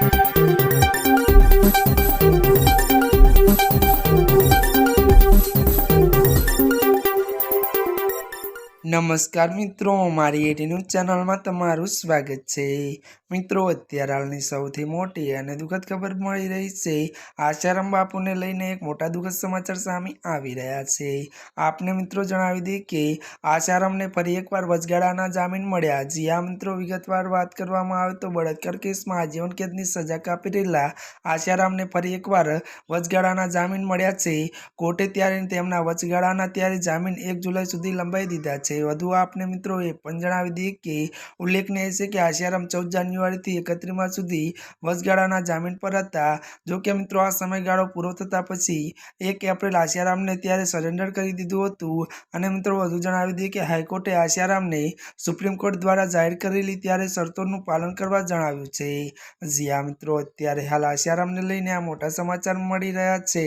Thank you. નમસ્કાર મિત્રો, મારી એટી ન્યૂઝ ચેનલમાં તમારું સ્વાગત છે. મિત્રો, અત્યારે હાલની સૌથી મોટી અને દુઃખદ ખબર મળી રહી છે. આશારામ બાપુને લઈને એક મોટા દુઃખદ સમાચાર સામે આવી રહ્યા છે. આપને મિત્રો જણાવી દઈએ કે આશારામને ફરી એકવાર વચગાળાના જામીન મળ્યા. જી આ મિત્રો, વિગતવાર વાત કરવામાં આવે તો બળાત્કાર કેસમાં આજીવન કેદની સજા કાપી રહેલા આશારામને ફરી એકવાર વચગાળાના જામીન મળ્યા છે. કોર્ટે ત્યારે તેમના વચગાળાના ત્યારે જામીન એક જુલાઈ સુધી લંબાઈ દીધા છે વધુ આપને મિત્રો એ પણ જણાવી દઈએ કે ઉલ્લેખનીય છે કે આશિયારામ ચૌદ જાન્યુઆરીથી એકત્રીસ માર્ચ સુધી વચગાળાના જામીન પર હતા. જો કે મિત્રો આ સમયગાળો પૂરો થતા પછી એક એપ્રિલ આશિયારામને ત્યારે સરેન્ડર કરી દીધું હતું. અને મિત્રો વધુ જણાવી દઈએ કે હાઈકોર્ટે આશિયારામને સુપ્રીમ કોર્ટ દ્વારા જાહેર કરેલી ત્યારે શરતોનું પાલન કરવા જણાવ્યું છે. જી આ મિત્રો, અત્યારે હાલ આશિયારામને લઈને આ મોટા સમાચાર મળી રહ્યા છે.